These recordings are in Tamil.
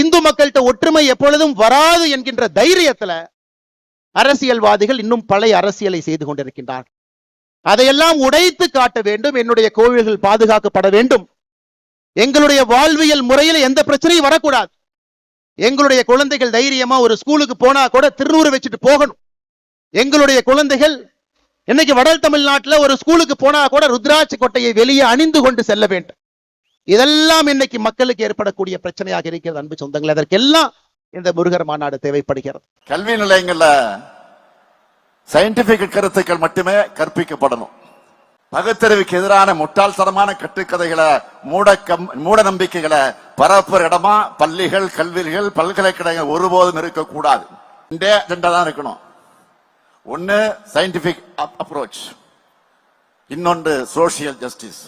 இந்து மக்கள்கிட்ட ஒற்றுமை எப்பொழுதும் வராது என்கின்ற தைரியத்துல அரசியல்வாதிகள் இன்னும் பழைய அரசியலை செய்து கொண்டிருக்கின்றார் அதையெல்லாம் உடைத்து காட்ட வேண்டும் என்னுடைய கோவில்கள் பாதுகாக்கப்பட வேண்டும். எங்களுடைய வாழ்வியல் முறையில் எந்த பிரச்சனையும் வரக்கூடாது. எங்களுடைய குழந்தைகள் தைரியமா ஒரு ஸ்கூலுக்கு போனா கூட திருநூறு வச்சுட்டு போகணும். எங்களுடைய குழந்தைகள் இன்னைக்கு வடல் தமிழ்நாட்டுல ஒரு ஸ்கூலுக்கு போனா கூட ருத்ராட்சி கொட்டையை வெளியே அணிந்து கொண்டு செல்ல வேண்டும். இதெல்லாம் இன்னைக்கு மக்களுக்கு ஏற்படக்கூடிய பிரச்சனையாக இருக்கிறது அன்பு சொந்தங்கள். அதற்கெல்லாம் இந்த முருகர் மாநாடு தேவைப்படுகிறது. கல்வி நிலையங்கள்ல சயின்டிபிக் கருத்துக்கள் மட்டுமே கற்பிக்கப்படணும். பகுத்தறிவுக்கு எதிரான முட்டாள்தனமான கட்டுக்கதைகளை மூட கம் மூட நம்பிக்கைகளை பரப்புற இடமா பள்ளிகள் கல்விகள் பல்கலைக்கழகங்கள் ஒருபோதும் இருக்கக்கூடாது. ரெண்டே அஜெண்டா தான் இருக்கணும். ஒன்னு சயின்டிபிக் அப்ரோச் இன்னொன்று சோசியல் ஜஸ்டிஸ்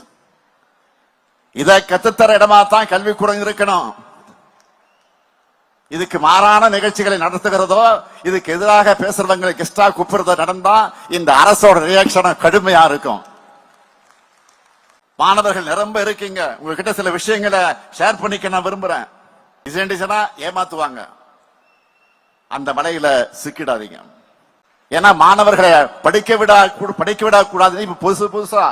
இதை கத்துத்தர இடமா தான் கல்விக்கூடம் இருக்கணும். இதுக்கு மாறான நிகழ்ச்சிகளை நடத்துகிறதோ இதுக்கு எதிராக பேசுறவங்களை கெஸ்டா கூப்பிடுறதோ நடந்தா இந்த அரசோட ரியாக்ஷன் கடுமையா இருக்கும். மாணவர்கள் நிரம்ப இருக்கீங்க. உங்ககிட்ட சில விஷயங்களை ஷேர் பண்ணிக்க நான் விரும்புறேன். டிசைன் ஏமாத்துவாங்க. அந்த மலையில சிக்கிடாதீங்க. ஏன்னா மாணவர்களை படிக்க விடா படிக்க விட கூடாதுன்னு இப்ப புதுசு புதுசா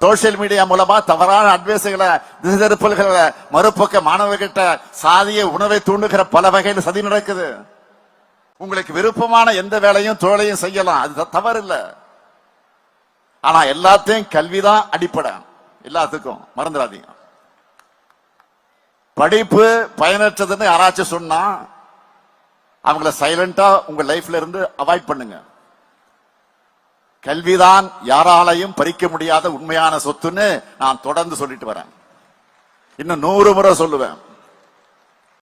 சோசியல் மீடியா மூலமா தவறான அட்வைஸுகளை திசை திருப்பல்களை மறுபக்க மாணவர்கிட்ட சாதிய உணவை தூண்டுகிற பல வகையில் சதி நடக்குது. உங்களுக்கு விருப்பமான எந்த வேலையும் தொழிலையும் செய்யலாம். அது தவறு இல்லை ஆனா எல்லாத்தையும் கல்விதான் அடிப்படை. எல்லாத்துக்கும். மறந்துடாதீங்க. படிப்பு பயனற்றதுன்னு யாராச்சும் சொன்னா அவங்கள சைலண்டா உங்க லைஃப்ல இருந்து அவாய்ட் பண்ணுங்க. கல்விதான் யாராலையும் பறிக்க முடியாத உண்மையான சொத்துன்னு நான் தொடர்ந்து சொல்லிட்டு வரேன். இன்னும் நூறு முறை சொல்லுவேன்.